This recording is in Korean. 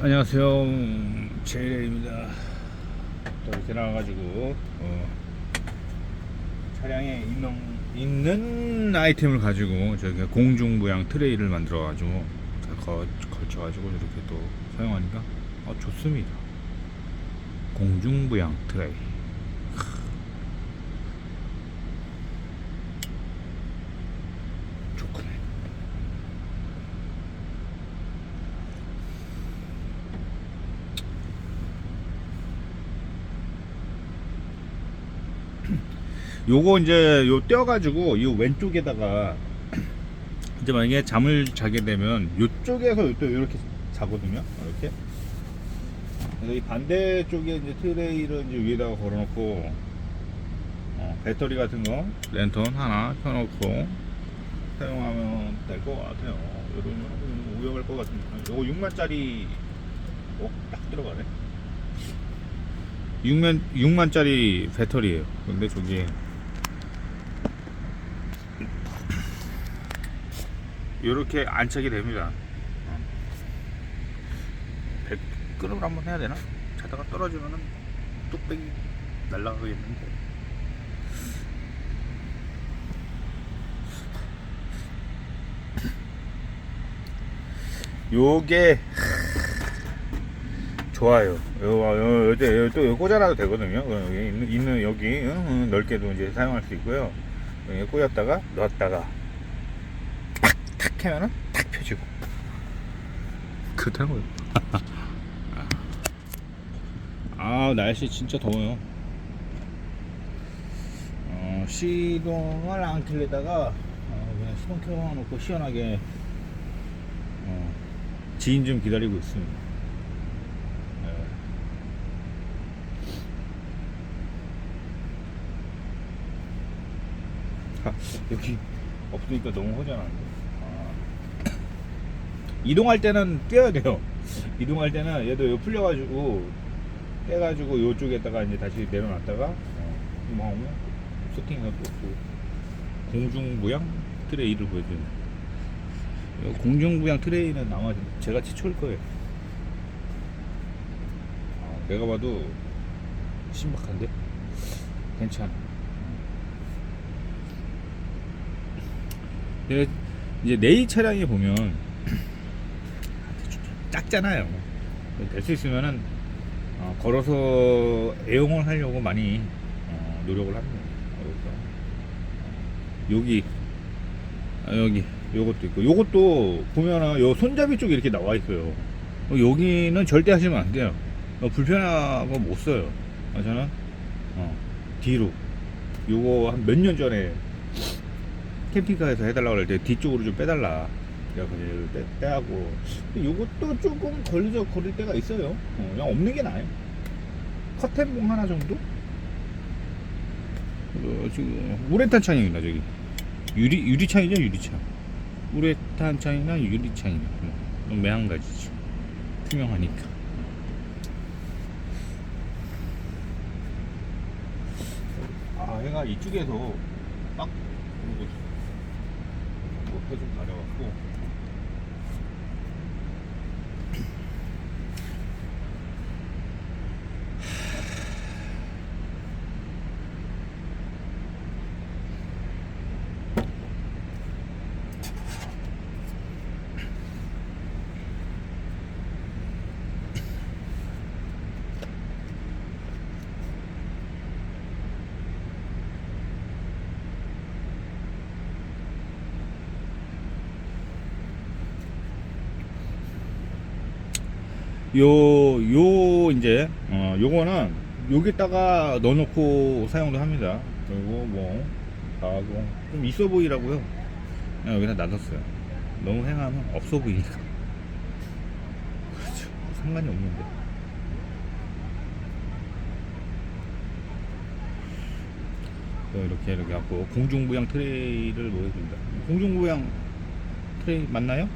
안녕하세요. 제일입니다. 또 이렇게 나와가지고 어, 차량에 있는, 있는 아이템을 가지고 저기 공중부양 트레이를 만들어가지고 거, 걸쳐가지고 이렇게 또 사용하니까 어, 좋습니다. 공중부양 트레이 좋구네 요거 이제 요 떼어가지고 요 왼쪽에다가 이제 만약에 잠을 자게 되면 요쪽에서 또 이렇게 자거든요. 이렇게. 그래서 이 반대쪽에 이제 트레이를 이제 위에다가 걸어놓고 어, 배터리 같은 거 랜턴 하나 켜놓고 사용하면 될 것 같아요. 이러면 우역할 것 같은데. 요거 6만짜리 어? 딱 들어가네. 6만 6만짜리 배터리예요. 근데 저기 이렇게 안착이 됩니다. 어. 백 끄를 한번 해야 되나? 자다가 떨어지면은 뚝배기 날라가겠는데. 요게 좋아요. 요, 요, 요, 요, 또 꽂아놔도 되거든요. 어, 여기 있는, 있는 여기 넓게도 이제 사용할 수 있고요. 여기 꽂았다가 넣었다가 탁, 탁 하면은 탁 펴지고. 그렇다는 거예요. 아, 날씨 진짜 더워요. 어, 시동을 안 켜려다가 어, 그냥 시동 켜놓고 시원하게 어, 지인 좀 기다리고 있습니다. 네. 아, 여기 없으니까 너무 허전한데. 아. 이동할 때는 뛰어야 돼요. 이동할 때는 얘도 요 풀려가지고 떼가지고 요쪽에다가 이제 다시 내려놨다가 어, 뭐 세팅해서 공중부양 트레이를. 요 공중부양 트레이는 아마 제가 최초일 거예요. 아, 내가 봐도 신박한데 괜찮아. 근데 이제 내이 차량에 보면 작잖아요. 될 수 있으면은 어, 걸어서 애용을 하려고 많이 어, 노력을 합니다. 그래서 여기 아, 여기 요것도 있고 요것도 보면은 요 손잡이 쪽에 이렇게 나와 있어요. 어, 여기는 절대 하시면 안 돼요. 어, 불편하고 못 써요. 어, 저는 어, 뒤로 요거 한 몇 년 전에 캠핑카에서 해달라고 할 때 뒤쪽으로 좀 빼달라. 빼하고. 근데 요것도 조금 걸리죠, 걸릴 때가 있어요. 어, 그냥 없는 게 나아요. 커튼봉 하나 정도? 어, 지금, 우레탄 창입니다, 저기. 유리, 유리창이죠, 유리창. 우레탄 창이나 유리창이나. 뭐, 매한가지죠. 투명하니까. 아, 얘가 이쪽에서 있어. 옆에 좀 가려갖고. 요, 요, 이제, 어, 요거는 여기다가 넣어놓고 사용도 합니다. 그리고 뭐, 하고, 좀 있어 보이라고요. 그냥 여기다 놔뒀어요. 너무 행하면 없어 보이니까. 그렇죠. 상관이 없는데. 또 이렇게 이렇게 갖고 공중부양 트레이를 보여줍니다. 공중부양 트레이 맞나요?